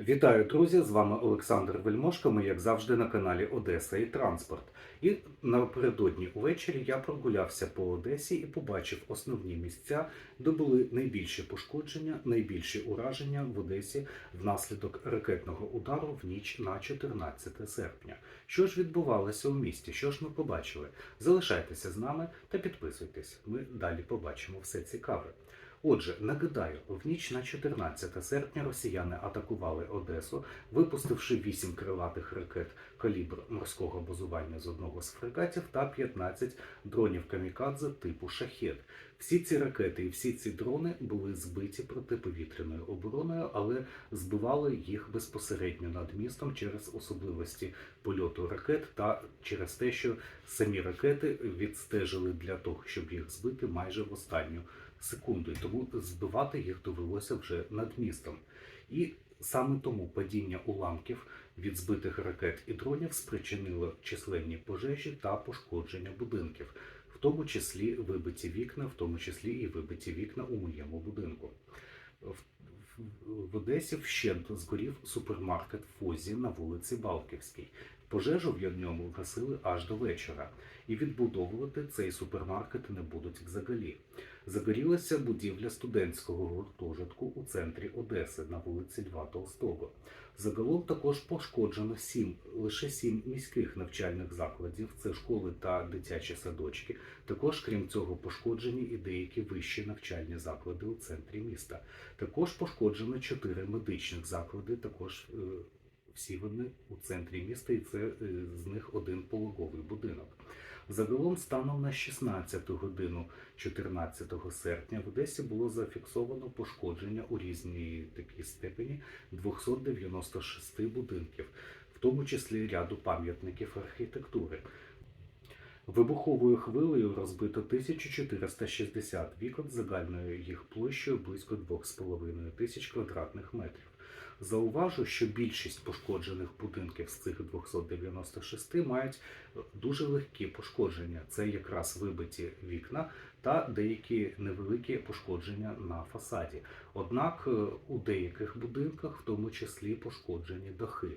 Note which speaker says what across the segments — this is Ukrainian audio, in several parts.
Speaker 1: Вітаю, друзі! З вами Олександр Вельмошко. Ми, як завжди, на каналі Одеса і Транспорт. І напередодні увечері я прогулявся по Одесі і побачив основні місця, де були найбільші пошкодження, найбільші ураження в Одесі внаслідок ракетного удару в ніч на 14 серпня. Що ж відбувалося у місті? Що ж ми побачили? Залишайтеся з нами та підписуйтесь. Ми далі побачимо все цікаве. Отже, нагадаю, в ніч на 14 серпня росіяни атакували Одесу, випустивши 8 крилатих ракет калібр морського базування з одного з фрегатів та 15 дронів камікадзе типу шахет. Всі ці ракети і всі ці дрони були збиті протиповітряною обороною, але збивали їх безпосередньо над містом через особливості польоту ракет та через те, що самі ракети відстежили для того, щоб їх збити майже в останню секунду, і тому збивати їх довелося вже над містом. І саме тому падіння уламків від збитих ракет і дронів спричинило численні пожежі та пошкодження будинків, тому числі вибиті вікна, в тому числі і вибиті вікна у моєму будинку. В, Одесі вщент згорів супермаркет Фозі на вулиці Балківській. Пожежу в ньому гасили аж до вечора, і відбудовувати цей супермаркет не будуть взагалі. Загорілася будівля студентського гуртожитку у центрі Одеси на вулиці Льва Толстого. Загалом також пошкоджено сім лише сім міських навчальних закладів. Це школи та дитячі садочки. Також, крім цього, пошкоджені і деякі вищі навчальні заклади у центрі міста. Також пошкоджено чотири медичних заклади. Також е, всі вони у центрі міста, і це е, з них один пологовий будинок. Загалом станом на 16 годину 14 серпня в Одесі було зафіксовано пошкодження у різній такій степені 296 будинків, в тому числі ряду пам'ятників архітектури. Вибуховою хвилею розбито 1460 вікон загальною їх площею близько 2,5 тисяч квадратних метрів. Зауважу, що більшість пошкоджених будинків з цих 296 мають дуже легкі пошкодження. Це якраз вибиті вікна та деякі невеликі пошкодження на фасаді. Однак е, у деяких будинках, в тому числі, пошкоджені дахи.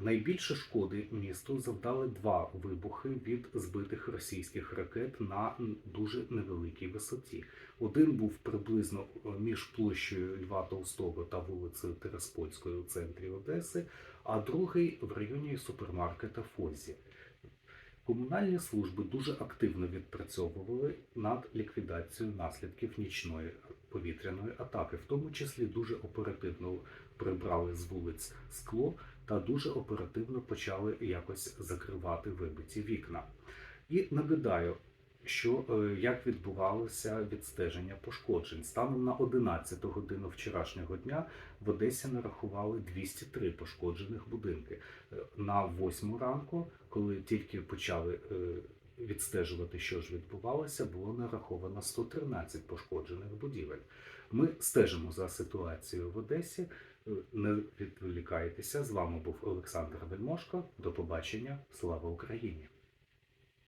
Speaker 1: Найбільше шкоди місту завдали два вибухи від збитих російських ракет на дуже невеликій висоті. Один був приблизно е, між площею Льва Толстого та вулицею Тереспольською у центрі Одеси, а другий в районі супермаркета Фозі. Комунальні служби дуже активно відпрацьовували над ліквідацією наслідків нічної повітряної атаки, в тому числі дуже оперативно прибрали з вулиць скло та дуже оперативно почали якось закривати вибиті вікна. І нагадаю, що е, як відбувалося відстеження пошкоджень. Станом на 11 годину вчорашнього дня в Одесі нарахували 203 пошкоджених будинки. Е, На 8 ранку, коли тільки почали е, відстежувати, що ж відбувалося, було нараховано 113 пошкоджених будівель. Ми стежимо за ситуацією в Одесі. Е, Не відволікайтеся. З вами був Олександр Вельмошко. До побачення. Слава Україні!